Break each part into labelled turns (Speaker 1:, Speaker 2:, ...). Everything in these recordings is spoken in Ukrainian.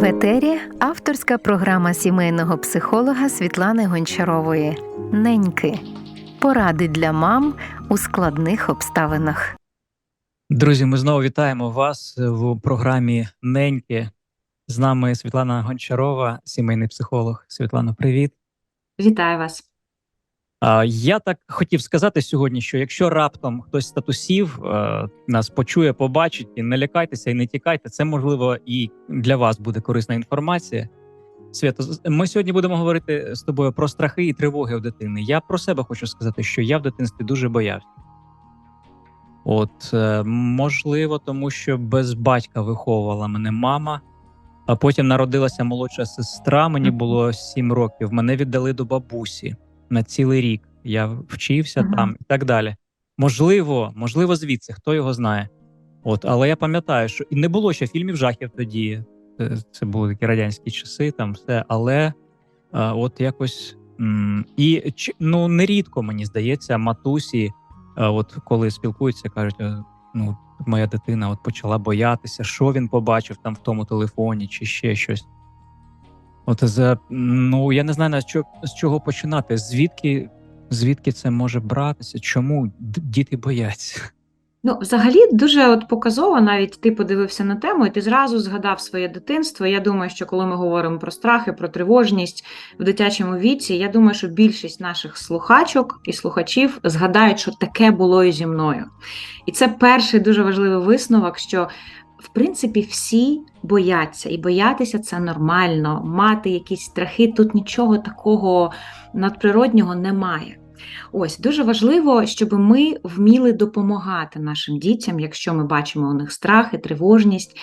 Speaker 1: В етері авторська програма сімейного психолога Світлани Гончарової Неньки. Поради для мам у складних обставинах.
Speaker 2: Друзі, ми знову вітаємо вас в програмі Неньки. З нами Світлана Гончарова, сімейний психолог. Світлано, привіт.
Speaker 3: Вітаю вас.
Speaker 2: Я так хотів сказати сьогодні, що якщо раптом хтось з статусів е, нас почує, побачить, і не лякайтеся і не тікайте, це можливо і для вас буде корисна інформація. Свято, ми сьогодні будемо говорити з тобою про страхи і тривоги у дитини. Я про себе хочу сказати, що я в дитинстві дуже боявся. От, е, можливо, тому що без батька виховувала мене мама, а потім народилася молодша сестра. Мені було 7 років. Мене віддали до бабусі на цілий рік. Я вчився
Speaker 3: Мгм.
Speaker 2: там і так далі. Можливо, можливо, звідси, хто його знає. От, але я пам'ятаю, що і не було ще фільмів жахів тоді. Це, це були такі радянські часи, там все. Але а, от якось м, і ну нерідко мені здається, матусі, а, от коли спілкуються, кажуть, «Е, ну моя дитина от почала боятися, що він побачив там в тому телефоні, чи ще щось. От за ну я не знаю на що з чого починати. Звідки звідки це може братися? Чому діти бояться?
Speaker 3: Ну, взагалі, дуже от показово, навіть ти подивився на тему, і ти зразу згадав своє дитинство. Я думаю, що коли ми говоримо про страхи, про тривожність в дитячому віці, я думаю, що більшість наших слухачок і слухачів згадають, що таке було і зі мною. І це перший дуже важливий висновок, що в принципі всі бояться, і боятися це нормально. Мати якісь страхи, тут нічого такого надприроднього немає. Ось дуже важливо, щоб ми вміли допомагати нашим дітям, якщо ми бачимо у них страх і тривожність.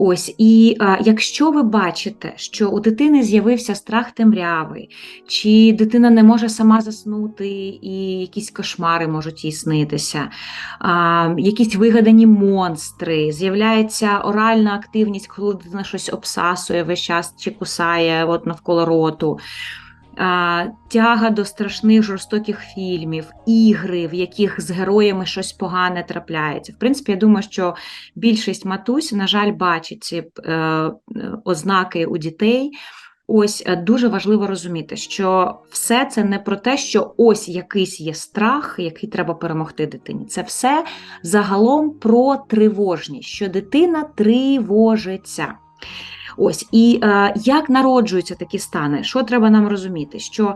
Speaker 3: Ось, і а, якщо ви бачите, що у дитини з'явився страх темрявий, чи дитина не може сама заснути, і якісь кошмари можуть їй снитися, а, якісь вигадані монстри, з'являється оральна активність, коли дитина щось обсасує весь час чи кусає от навколо роту тяга до страшних жорстоких фільмів, ігри, в яких з героями щось погане трапляється. В принципі, я думаю, що більшість матусь, на жаль, бачить ці е, е, ознаки у дітей. Ось е, дуже важливо розуміти, що все це не про те, що ось якийсь є страх, який треба перемогти дитині. Це все загалом про тривожність, що дитина тривожиться. Ось і е, як народжуються такі стани, що треба нам розуміти? Що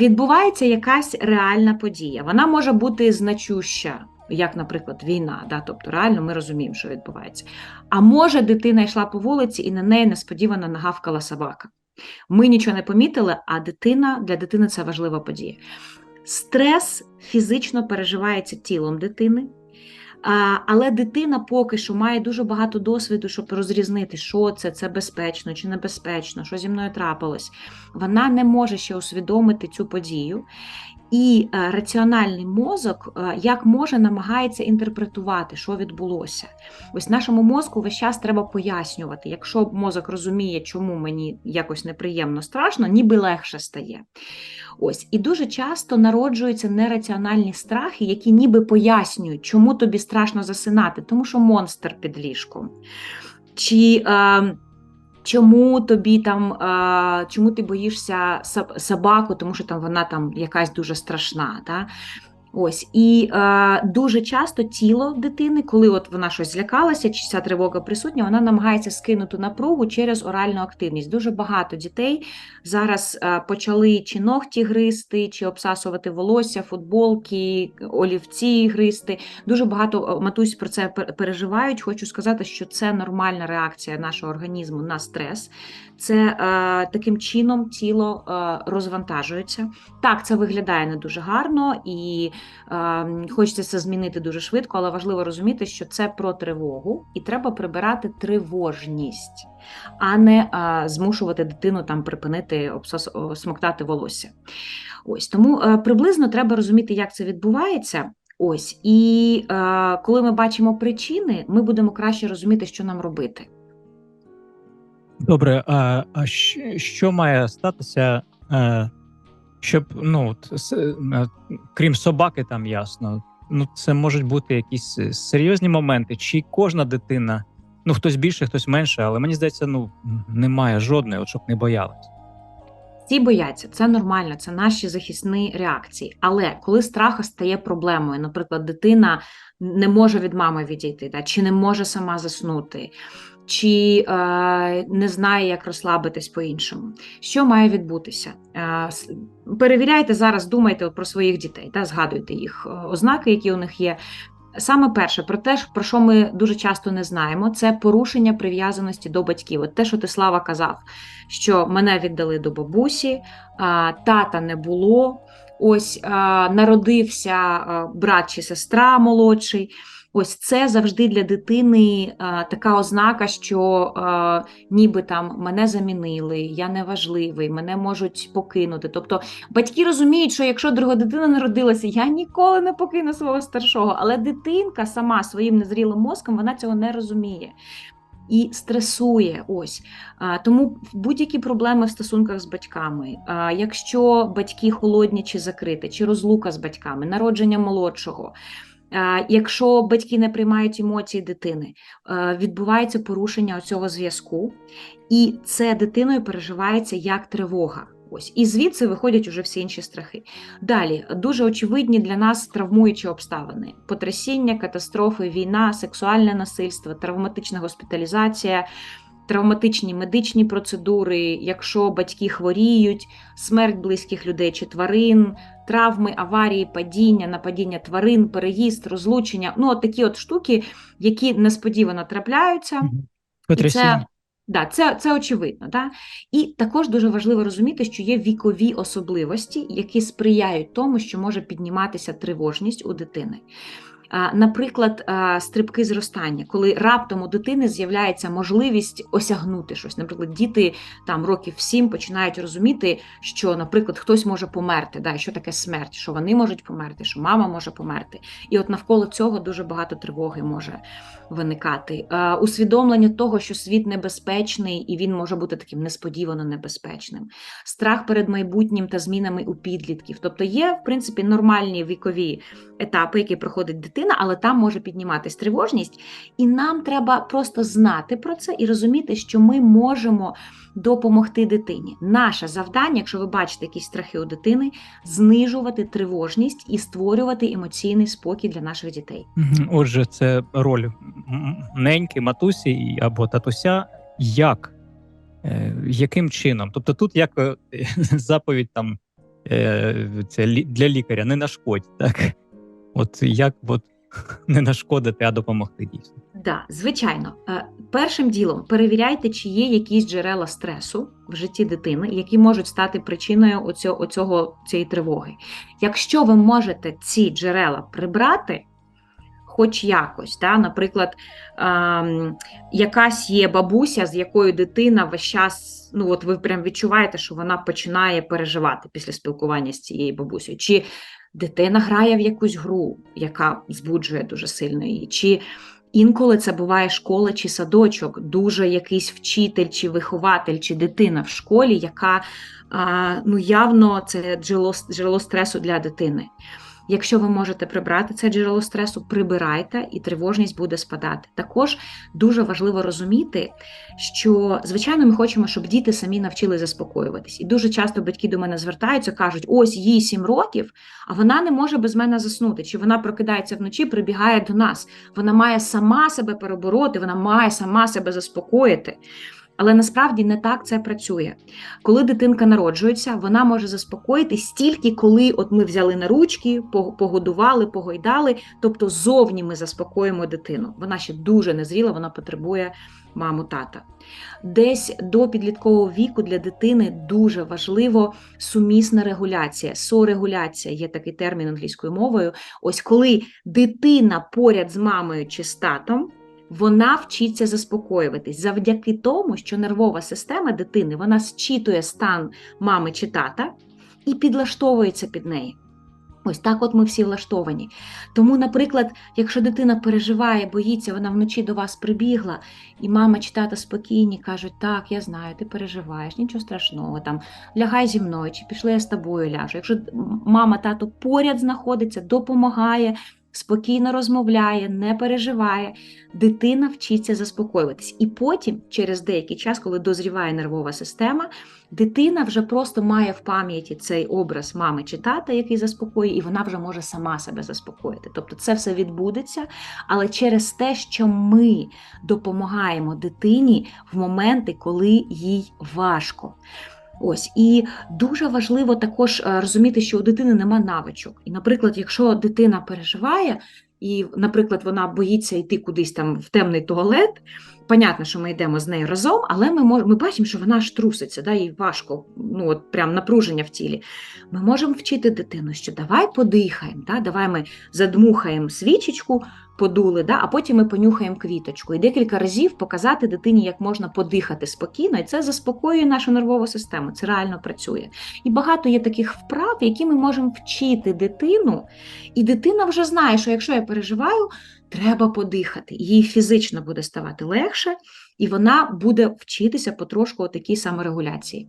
Speaker 3: відбувається якась реальна подія. Вона може бути значуща, як, наприклад, війна. Да? Тобто, реально ми розуміємо, що відбувається. А може, дитина йшла по вулиці і на неї несподівано нагавкала собака. Ми нічого не помітили, а дитина для дитини це важлива подія. Стрес фізично переживається тілом дитини. Але дитина поки що має дуже багато досвіду, щоб розрізнити, що це, це безпечно чи небезпечно, що зі мною трапилось. Вона не може ще усвідомити цю подію. І е, раціональний мозок е, як може намагається інтерпретувати, що відбулося. Ось нашому мозку весь час треба пояснювати. Якщо мозок розуміє, чому мені якось неприємно страшно, ніби легше стає. Ось і дуже часто народжуються нераціональні страхи, які ніби пояснюють, чому тобі страшно засинати, тому що монстр під ліжком. Чи е, чому тобі там, чому ти боїшся соб- собаку, тому що там вона там якась дуже страшна. Да? Ось і е, дуже часто тіло дитини, коли от вона щось злякалася, чи ця тривога присутня, вона намагається скинути напругу через оральну активність. Дуже багато дітей зараз е, почали чи ногті гризти, чи обсасувати волосся, футболки, олівці гризти. Дуже багато е, матусь про це переживають. Хочу сказати, що це нормальна реакція нашого організму на стрес. Це е, таким чином тіло е, розвантажується. Так, це виглядає не дуже гарно і е, хочеться це змінити дуже швидко, але важливо розуміти, що це про тривогу, і треба прибирати тривожність, а не змушувати дитину там припинити смоктати волосся. Ось тому приблизно треба розуміти, як це відбувається. Ось, і е, коли ми бачимо причини, ми будемо краще розуміти, що нам робити.
Speaker 2: Добре, а, а що має статися, е, щоб ну с- е, крім собаки, там ясно. Ну, це можуть бути якісь е, серйозні моменти, чи кожна дитина Ну, хтось більше, хтось менше, але мені здається, ну немає жодної, от щоб не боялись.
Speaker 3: Всі бояться, це нормально, це наші захисні реакції. Але коли страх стає проблемою, наприклад, дитина не може від мами відійти, да, чи не може сама заснути, чи е, не знає, як розслабитись по-іншому. Що має відбутися? Е, перевіряйте зараз, думайте про своїх дітей, да, згадуйте їх е, ознаки, які у них є. Саме перше, про те, про що ми дуже часто не знаємо, це порушення прив'язаності до батьків. От те, що ти Слава казав, що мене віддали до бабусі, тата не було. Ось народився брат чи сестра молодший. Ось це завжди для дитини а, така ознака, що а, ніби там мене замінили, я неважливий, мене можуть покинути. Тобто батьки розуміють, що якщо друга дитина народилася, я ніколи не покину свого старшого. Але дитинка сама своїм незрілим мозком вона цього не розуміє. І стресує ось тому будь-які проблеми в стосунках з батьками, якщо батьки холодні чи закриті, чи розлука з батьками, народження молодшого, якщо батьки не приймають емоції дитини, відбувається порушення цього зв'язку, і це дитиною переживається як тривога. Ось і звідси виходять уже всі інші страхи. Далі дуже очевидні для нас травмуючі обставини: потрясіння, катастрофи, війна, сексуальне насильство, травматична госпіталізація, травматичні медичні процедури, якщо батьки хворіють, смерть близьких людей чи тварин, травми, аварії, падіння, нападіння тварин, переїзд, розлучення. Ну, от такі от штуки, які несподівано трапляються. І це, да, це, це очевидно. Да? І також дуже важливо розуміти, що є вікові особливості, які сприяють тому, що може підніматися тривожність у дитини. Наприклад, стрибки зростання, коли раптом у дитини з'являється можливість осягнути щось. Наприклад, діти там років 7 починають розуміти, що, наприклад, хтось може померти, да, що таке смерть, що вони можуть померти, що мама може померти. І от навколо цього дуже багато тривоги може виникати. Усвідомлення того, що світ небезпечний і він може бути таким несподівано небезпечним. Страх перед майбутнім та змінами у підлітків. Тобто є, в принципі, нормальні вікові етапи, які проходить дитина, але там може підніматись тривожність. І нам треба просто знати про це і розуміти, що ми можемо допомогти дитині. Наше завдання, якщо ви бачите якісь страхи у дитини, знижувати тривожність і створювати емоційний спокій для наших дітей.
Speaker 2: Отже, це роль неньки, матусі або татуся. Як? Е, яким чином? Тобто тут як е, заповідь там е, це для лікаря не нашкодь, так? От як от, не нашкодити, а допомогти дійсно.
Speaker 3: Да, звичайно, Е, першим ділом перевіряйте, чи є якісь джерела стресу в житті дитини, які можуть стати причиною оцього, оцього цієї тривоги. Якщо ви можете ці джерела прибрати, хоч якось, да, наприклад, ем, якась є бабуся, з якою дитина весь час, ну от ви прям відчуваєте, що вона починає переживати після спілкування з цією бабусею. Чи дитина грає в якусь гру, яка збуджує дуже сильно її, чи інколи це буває школа чи садочок, дуже якийсь вчитель чи вихователь, чи дитина в школі, яка ну, явно це джерело, джерело стресу для дитини. Якщо ви можете прибрати це джерело стресу, прибирайте, і тривожність буде спадати. Також дуже важливо розуміти, що звичайно ми хочемо, щоб діти самі навчили заспокоюватись. І дуже часто батьки до мене звертаються, кажуть: ось їй 7 років, а вона не може без мене заснути. Чи вона прокидається вночі, прибігає до нас. Вона має сама себе перебороти, вона має сама себе заспокоїти. Але насправді не так це працює. Коли дитинка народжується, вона може заспокоїтись тільки коли от ми взяли на ручки, погодували, погойдали. Тобто зовні ми заспокоїмо дитину. Вона ще дуже незріла, вона потребує маму тата. Десь до підліткового віку для дитини дуже важливо сумісна регуляція, сорегуляція є такий термін англійською мовою. Ось коли дитина поряд з мамою чи з татом, вона вчиться заспокоюватись завдяки тому, що нервова система дитини вона зчитує стан мами чи тата і підлаштовується під неї. Ось так от ми всі влаштовані. Тому, наприклад, якщо дитина переживає, боїться, вона вночі до вас прибігла, і мама чи тата спокійні кажуть, так, я знаю, ти переживаєш, нічого страшного, там лягай зі мною, чи пішли я з тобою ляжу. Якщо мама, тато поряд знаходиться, допомагає, спокійно розмовляє, не переживає, дитина вчиться заспокоюватись. І потім, через деякий час, коли дозріває нервова система, дитина вже просто має в пам'яті цей образ мами чи тата, який заспокоює, і вона вже може сама себе заспокоїти. Тобто це все відбудеться, але через те, що ми допомагаємо дитині в моменти, коли їй важко. Ось і дуже важливо також е, розуміти, що у дитини нема навичок. І, наприклад, якщо дитина переживає, і, наприклад, вона боїться йти кудись там в темний туалет. Понятно, що ми йдемо з нею разом, але ми мож, ми бачимо, що вона аж труситься, да, їй важко, ну от прям напруження в тілі. Ми можемо вчити дитину, що давай подихаємо, да, давай ми задмухаємо свічечку, подули, да, а потім ми понюхаємо квіточку. І декілька разів показати дитині, як можна подихати спокійно, і це заспокоює нашу нервову систему. Це реально працює. І багато є таких вправ, які ми можемо вчити дитину, і дитина вже знає, що якщо я переживаю, треба подихати. Їй фізично буде ставати легше, і вона буде вчитися потрошку такій саморегуляції.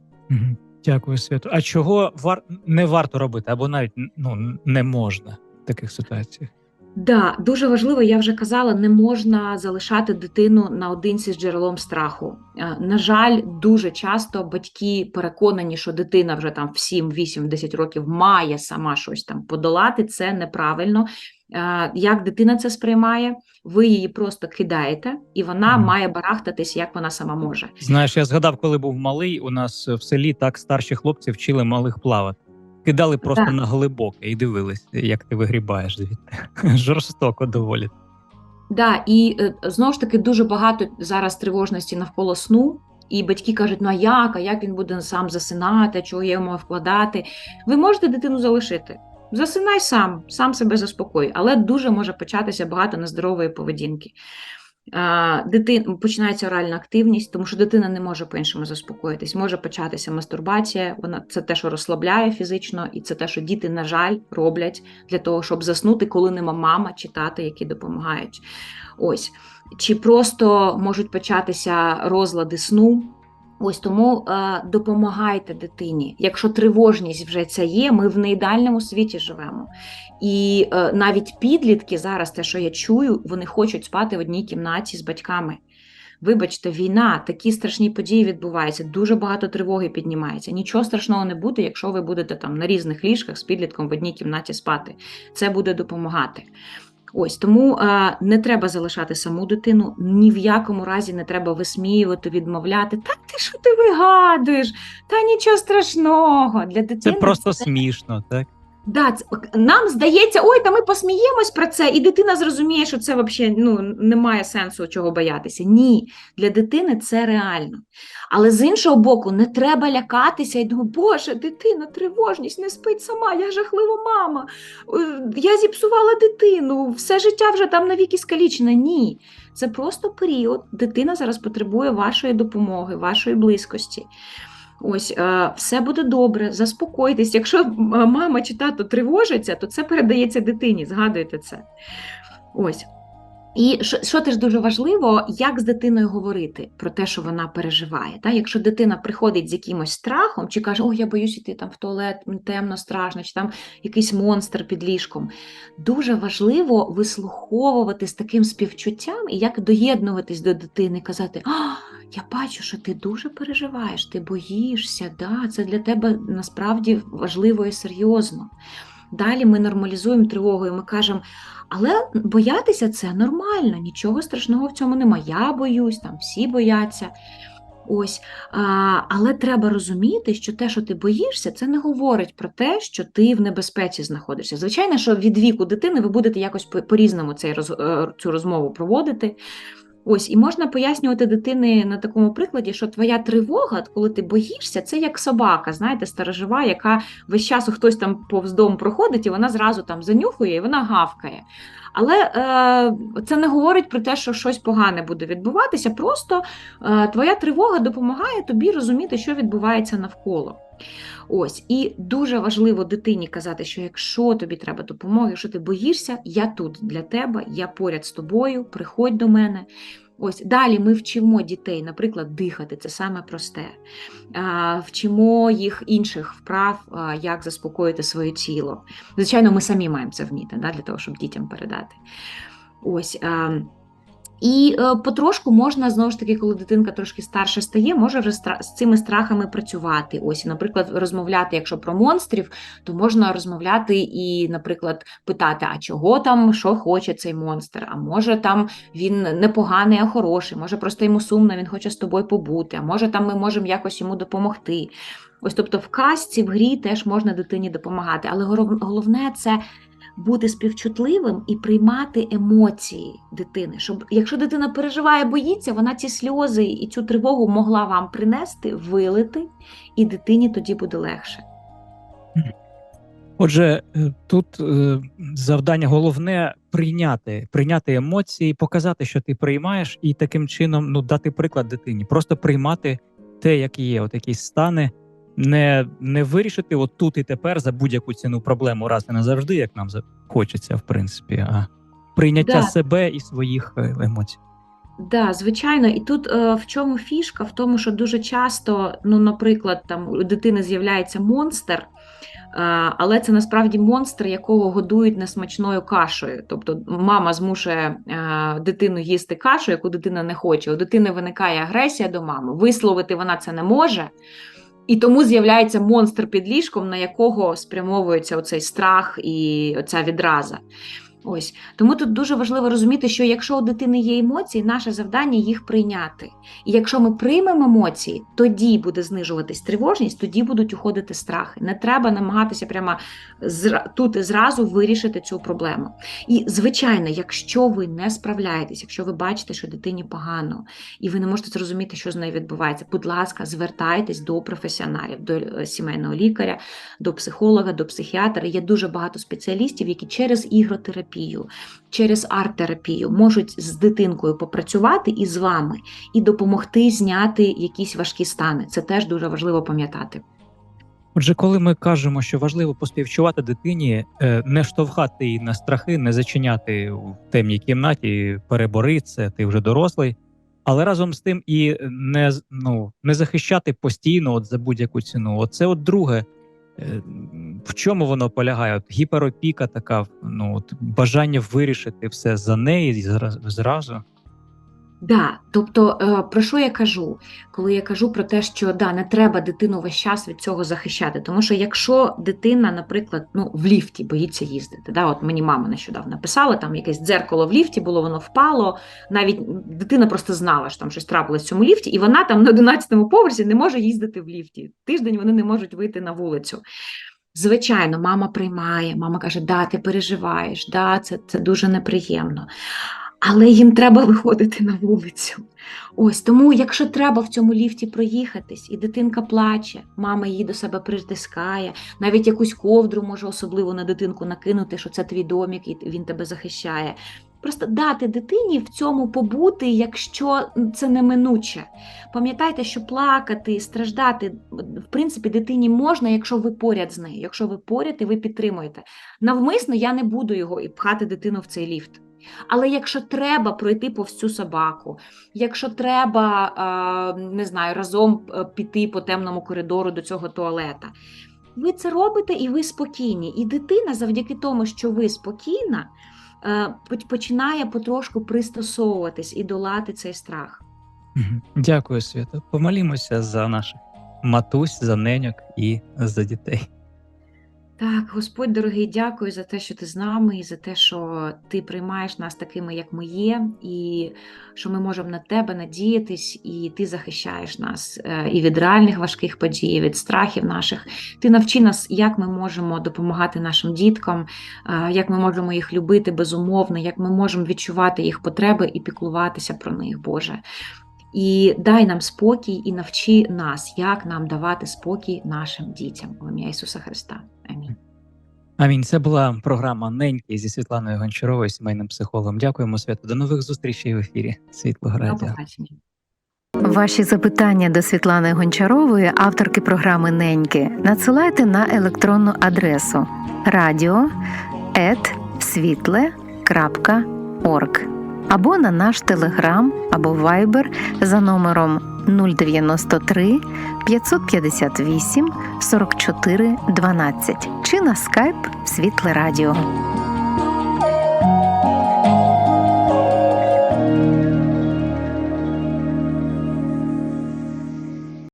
Speaker 2: Дякую, Свято. А чого вар... не варто робити, або навіть ну, не можна в таких ситуаціях?
Speaker 3: Да, дуже важливо, я вже казала, не можна залишати дитину наодинці з джерелом страху. Е, На жаль, дуже часто батьки переконані, що дитина вже там в 7, 8, 10 років має сама щось там подолати. Це неправильно. Е, Як дитина це сприймає, ви її просто кидаєте, і вона
Speaker 2: Мгм.
Speaker 3: має барахтатись, як вона сама може.
Speaker 2: Знаєш, я згадав, коли був малий, у нас в селі так старші хлопці вчили малих плавати. Кидали просто
Speaker 3: Так.
Speaker 2: на глибоке і дивились, як ти вигрібаєш звідти. Жорстоко доволі.
Speaker 3: Да, і е, знову ж таки дуже багато зараз тривожності навколо сну. І батьки кажуть, ну а як, а як він буде сам засинати, чого я йому вкладати. Ви можете дитину залишити. Засинай сам, сам себе заспокой, але дуже може початися багато нездорової поведінки. Дитин, починається оральна активність, тому що дитина не може по-іншому заспокоїтись. Може початися мастурбація, вона це те, що розслабляє фізично, і це те, що діти, на жаль, роблять для того, щоб заснути, коли нема мама чи тата, які допомагають. Ось. Чи просто можуть початися розлади сну. Ось тому е, допомагайте дитині. Якщо тривожність вже ця є, ми в неідеальному світі живемо. І е, навіть підлітки зараз, те, що я чую, вони хочуть спати в одній кімнаті з батьками. Вибачте, війна, такі страшні події відбуваються, дуже багато тривоги піднімається. Нічого страшного не буде, якщо ви будете там на різних ліжках з підлітком в одній кімнаті спати. Це буде допомагати. Ось тому е, не треба залишати саму дитину, ні в якому разі не треба висміювати, відмовляти. Та ти що ти вигадуєш? Та нічого страшного для дитини.
Speaker 2: Це просто смішно, так?
Speaker 3: Да, нам здається, ой, та ми посміємось про це, і дитина зрозуміє, що це взагалі ну, немає сенсу чого боятися. Ні, для дитини це реально. Але з іншого боку, не треба лякатися і думати, Боже, дитина, тривожність, не спить сама, я жахлива мама, е, я зіпсувала дитину, все життя вже там навіки скалічена. Ні. Це просто період. Дитина зараз потребує вашої допомоги, вашої близькості. Ось, е, все буде добре, заспокойтесь. Якщо е, мама чи тато тривожиться, то це передається дитині. Згадуйте це. Ось. І що, що теж дуже важливо, як з дитиною говорити про те, що вона переживає. Та? Якщо дитина приходить з якимось страхом, чи каже, о, я боюсь іти там в туалет, темно, страшно, чи там якийсь монстр під ліжком. Дуже важливо вислуховувати з таким співчуттям і як доєднуватись до дитини, казати, а, я бачу, що ти дуже переживаєш, ти боїшся, да, це для тебе насправді важливо і серйозно. Далі ми нормалізуємо тривогу і ми кажемо, але боятися це нормально, нічого страшного в цьому немає. Я боюсь, там всі бояться. Ось, а, але треба розуміти, що те, що ти боїшся, це не говорить про те, що ти в небезпеці знаходишся. Звичайно, що від віку дитини ви будете якось по- по-різному цей е, цю розмову проводити. Ось, і можна пояснювати дитини на такому прикладі, що твоя тривога, коли ти боїшся, це як собака, знаєте, сторожова, яка весь час хтось там повз дом проходить, і вона зразу там занюхує і вона гавкає. Але е, це не говорить про те, що щось погане буде відбуватися. Просто е, твоя тривога допомагає тобі розуміти, що відбувається навколо. Ось, і дуже важливо дитині казати, що якщо тобі треба допомоги, якщо ти боїшся, я тут для тебе, я поряд з тобою, приходь до мене. Ось далі ми вчимо дітей, наприклад, дихати, це саме просте. Вчимо їх інших вправ, як заспокоїти своє тіло. Звичайно, ми самі маємо це вміти да, для того, щоб дітям передати. Ось. І е, потрошку можна знову ж таки, коли дитинка трошки старша стає, може вже стра- з цими страхами працювати. Ось, наприклад, розмовляти, якщо про монстрів, то можна розмовляти і, наприклад, питати, а чого там, що хоче цей монстр? А може там він непоганий, а хороший, може просто йому сумно, він хоче з тобою побути, а може там ми можемо якось йому допомогти. Ось, тобто, в казці, в грі теж можна дитині допомагати, але головне це бути співчутливим і приймати емоції дитини. Щоб якщо дитина переживає, боїться, вона ці сльози і цю тривогу могла вам принести, вилити, і дитині тоді буде легше.
Speaker 2: Отже, е, тут е, завдання головне прийняти, прийняти емоції, показати, що ти приймаєш, і таким чином ну дати приклад дитині, просто приймати те, як є, от якісь стани, не, не вирішити от тут і тепер за будь-яку ціну проблему раз і назавжди, як нам хочеться, в принципі, а прийняття
Speaker 3: Да.
Speaker 2: себе і своїх е, емоцій.
Speaker 3: Да, звичайно, і тут е, в чому фішка? В тому, що дуже часто, ну, наприклад, там у дитини з'являється монстр, е, але це насправді монстр, якого годують несмачною кашею. Тобто мама змушує е, дитину їсти кашу, яку дитина не хоче. У дитини виникає агресія до мами, висловити вона це не може. І тому з'являється монстр під ліжком, на якого спрямовується оцей страх і оця відраза. Ось тому тут дуже важливо розуміти, що якщо у дитини є емоції, наше завдання їх прийняти. І якщо ми приймемо емоції, тоді буде знижуватись тривожність, тоді будуть уходити страхи. Не треба намагатися прямо тут і зразу вирішити цю проблему. І звичайно, якщо ви не справляєтесь, якщо ви бачите, що дитині погано, і ви не можете зрозуміти, що з нею відбувається, будь ласка, звертайтесь до професіоналів, до е, сімейного лікаря, до психолога, до психіатра. Є дуже багато спеціалістів, які через ігротерапію, через арт-терапію можуть з дитинкою попрацювати і з вами, і допомогти зняти якісь важкі стани. Це теж дуже важливо пам'ятати.
Speaker 2: Отже, коли ми кажемо, що важливо поспівчувати дитині, е, не штовхати її на страхи, не зачиняти в темній кімнаті, перебори це, ти вже дорослий, але разом з тим і не ну, не захищати постійно от за будь-яку ціну. Оце от друге. В чому воно полягає? От гіперопіка, така ну от бажання вирішити все за неї зра- зразу.
Speaker 3: Да, тобто е, про що я кажу, коли я кажу про те, що да, не треба дитину весь час від цього захищати. Тому що якщо дитина, наприклад, ну в ліфті боїться їздити, да, от мені мама нещодавно написала, там якесь дзеркало в ліфті було, воно впало. Навіть дитина просто знала, що там щось трапилось в цьому ліфті, і вона там на 11-му поверсі не може їздити в ліфті. Тиждень вони не можуть вийти на вулицю. Звичайно, мама приймає, мама каже, да, ти переживаєш, да, це, це дуже неприємно. Але їм треба виходити на вулицю. Ось тому, якщо треба в цьому ліфті проїхатись, і дитинка плаче, мама її до себе притискає, навіть якусь ковдру може особливо на дитинку накинути, що це твій домік, і він тебе захищає. Просто дати дитині в цьому побути, якщо це неминуче. Пам'ятайте, що плакати, страждати, в принципі, дитині можна, якщо ви поряд з нею, якщо ви поряд і ви підтримуєте. Навмисно я не буду його і пхати дитину в цей ліфт. Але якщо треба пройти повз цю собаку, якщо треба, не знаю, разом е, піти по темному коридору до цього туалета, ви це робите і ви спокійні. І дитина, завдяки тому, що ви спокійна, починає потрошку пристосовуватись і долати цей страх.
Speaker 2: Дякую, Свята. Помолімося за наших матусь, за неньок і за дітей.
Speaker 3: Так, Господь дорогий, дякую за те, що ти з нами, і за те, що ти приймаєш нас такими, як ми є, і що ми можемо на тебе надіятись, і ти захищаєш нас е, і від реальних важких подій, і від страхів наших. Ти навчи нас, як ми можемо допомагати нашим діткам, е, як ми можемо їх любити безумовно, як ми можемо відчувати їх потреби і піклуватися про них, Боже. І дай нам спокій і навчи нас, як нам давати спокій нашим дітям. В ім'я Ісуса Христа. Амінь.
Speaker 2: Амінь. Це була програма Неньки зі Світланою Гончаровою, сімейним психологом. Дякуємо, Свято. До нових зустрічей в ефірі. Світлого
Speaker 3: До
Speaker 2: радіо.
Speaker 3: побачення.
Speaker 1: Ваші запитання до Світлани Гончарової, авторки програми Неньки, надсилайте на електронну адресу radio.світле.орг або на наш телеграм або вайбер за номером 093 558 44 12 чи на скайп Світле Радіо.